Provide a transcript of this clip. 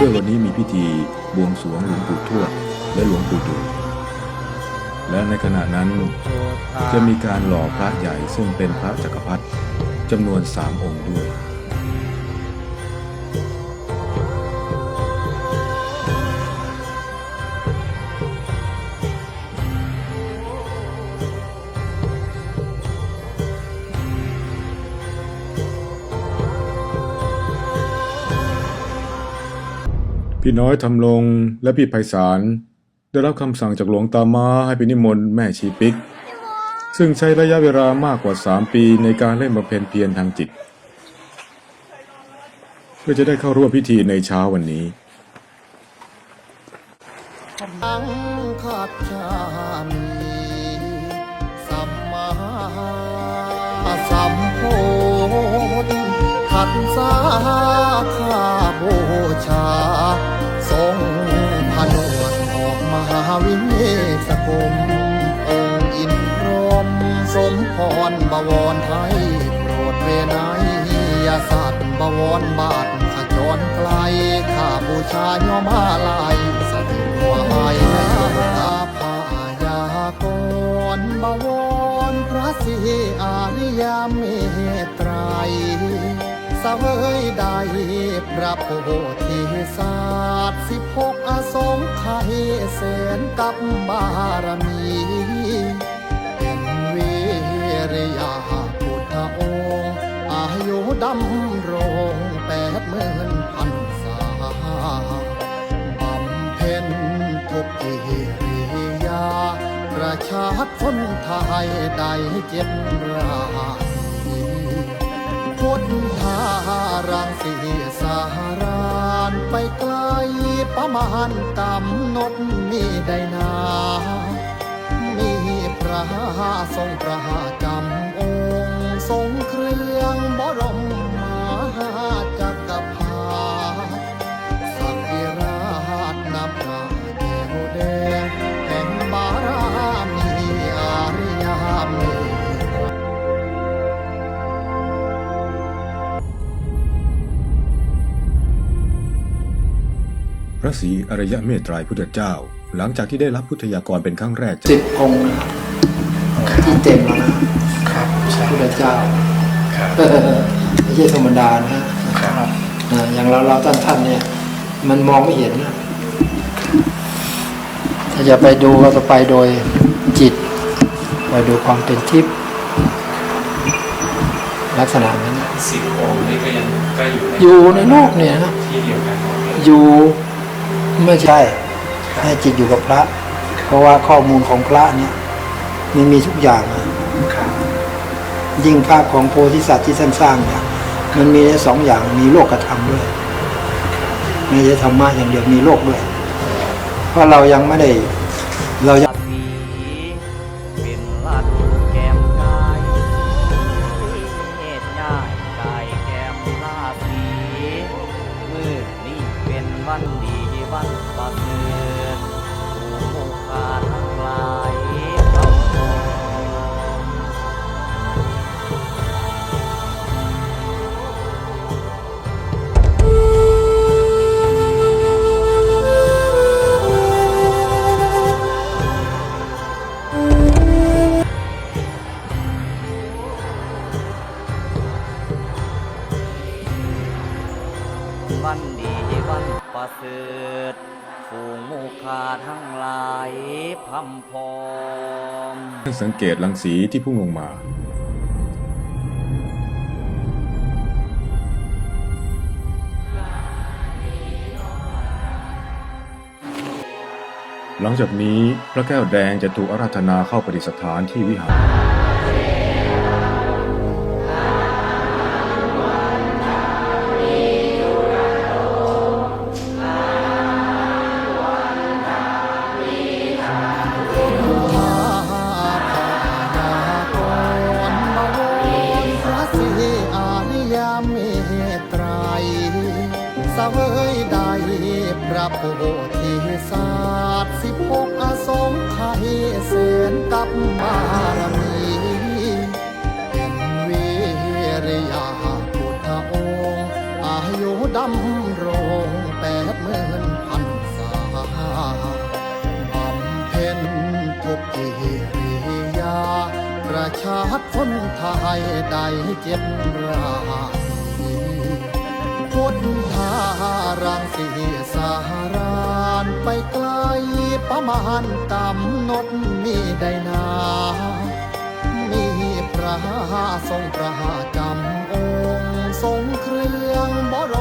ด้วยวันนี้มีพิธีบวงสรวงหลวงปู่ทวดและหลวงปู่ดูและในขณะนั้นจะมีการหล่อพระใหญ่ซึ่งเป็นพระจักรพรรดิจำนวนสามองค์ด้วย พี่น้อยทำลงและพี่ไพศาลได้รับคำสั่งจากหลวงตามาให้ไปนิมนต์แม่ชีปิก ซึ่งใช้ระยะเวลามากกว่า3ปีในการเล่นบำเพ็ญเพียรทางจิต เพื่อจะได้เข้าร่วมพิธีในเช้าวันนี้อังคัจฉามิสัมมาสัมโพธิทันสาข้าบูชา งผนวดออกมหาวิเนศกรมองค์อินพรมสมพรบวรไทยโปรดเวนยยสัตว์บวรบาทขจรไกลข้าบูชาย่อมาลายสถิตวายนาภายากรบวรพระศรีอาริยเมตไตร วยใดพระโพธิสัตว์สิบหกอสงไขยแสนกับบารมีเป็นวิริยาพุทธองค์อายุดำรงแปดหมื่นพันษาบำเพ็ญทุกกิริยา ประชาชนไทยได้เจ็ดรา พุทธารังสีสารานไปไกลประมาณกำนดมีได้นา มีพระทรงประกรรมองค์ทรง ระศรีอริยเมตไตรพุทธเจ้า หลังจากที่ได้รับพุทธยากรเป็นครั้งแรกสิบองค์นะครับที่เต็มแล้วนะครับใช่พระเจ้าครับเออไม่ใช่ธรรมดานะฮะครับนะอย่างเราเราท่านท่านๆเนี่ย มันมองไม่เห็นนะถ้าจะไปดูก็จะไปโดยจิตไปดูความเป็นทิพย์ลักษณะนั้นสิบองค์นี่ก็ยังก็อยู่ในอยู่ในโลกเนี่ยนะที่เดียวกันหมดเลยอยู่ ไม่ใช่ให้จิตอยู่กับพระ เพราะว่าข้อมูลของพระเนี่ยมันมีทุกอย่างนะครับยิ่งภาพของโพธิสัตว์ที่ท่านสร้างเนี่ยมันมีได้สองอย่างมีโลกธรรมด้วยไม่ใช่ธรรมะอย่างเดียวมีโลกด้วย เพราะเรายังไม่ได้เรายังสีเป็นลาดแก้มกายเหตุง่ายกายแก้มลาสีมือนี่เป็นวันดี บันประเสริฐผู้ขาด เสริฐฝูงมุขาทั้งหลายพัมพอมสังเกตรังสีที่พุ่งลงมา หลังจากนี้พระแก้วแดงจะถูกอาราธนาเข้าประดิษฐานที่วิหาร พระโพธิสัตว์สิบหกอสงไขยแสนกับบารมีเป็นวิริยาพุทธองค์ อายุดำรงแปดหมื่นพันษาบำเพ็ญทุกกิริยา ประชาชนไทยได้เจ็ดราศี พุทธารังสีสารานไปไกลประมาณกำนดมีได้นา มีพระทรงประจำองค์ทรงเครื่องบร